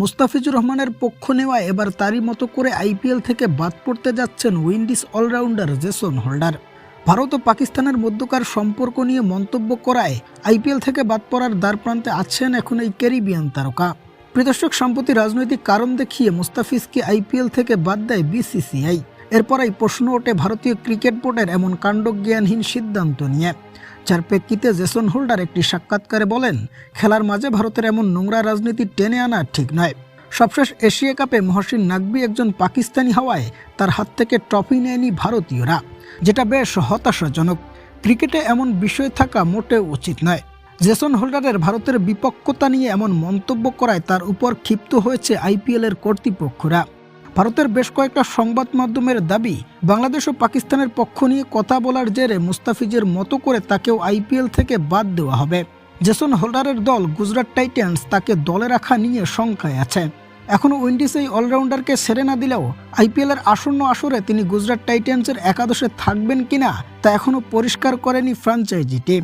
মুস্তাফিজুর রহমানের পক্ষ নেওয়ায় এবার তারই মতো করে আইপিএল থেকে বাদ পড়তে যাচ্ছেন Windies allrounder Jason Holder. Bharat ও পাকিস্তানের মধ্যকার সম্পর্ক নিয়ে মন্তব্য করায় আইপিএল থেকে বাদ পড়ার দ্বারপ্রান্তে আছেন এখন এই ক্যারিবিয়ান তারকা। প্রদর্শক সম্প্রতি রাজনৈতিক কারণ দেখিয়ে মুস্তাফিজকে আইপিএল থেকে বাদ দেয় বিসিসিআই। এরপরই প্রশ্ন ওঠে ভারতীয় ক্রিকেট বোর্ডের এমন কাণ্ডজ্ঞানহীন সিদ্ধান্ত নিয়ে। যার প্রেক্ষিতে জেসন হোল্ডার একটি সাক্ষাৎকারে বলেন, খেলার মাঝে ভারতের এমন নোংরা রাজনীতি টেনে আনা ঠিক নয়। সবশেষ এশিয়া কাপে মহসিন নাকবি একজন পাকিস্তানি হওয়ায় তার হাত থেকে ট্রফি নেয়নি ভারতীয়রা, যেটা বেশ হতাশাজনক। ক্রিকেটে এমন বিষয় থাকা মোটেও উচিত নয়। জেসন হোল্ডারের ভারতের বিপক্ষতা নিয়ে এমন মন্তব্য করায় তার উপর ক্ষিপ্ত হয়েছে আইপিএলের কর্তৃপক্ষরা। ভারতের বেশ কয়েকটা সংবাদ মাধ্যমের দাবি, বাংলাদেশ ও পাকিস্তানের পক্ষ নিয়ে কথা বলার জেরে মুস্তাফিজের মতো করে তাকেও আইপিএল থেকে বাদ দেওয়া হবে। জেসন হোল্ডারের দল গুজরাট টাইটান্স তাকে দলে রাখা নিয়ে শঙ্কায় আছে। এখনও উইন্ডিজ এই অলরাউন্ডারকে সেরে না দিলেও আইপিএলের আসন্ন আসরে তিনি গুজরাট টাইটান্সের একাদশে থাকবেন কিনা তা এখনও পরিষ্কার করেনি ফ্র্যাঞ্চাইজিটি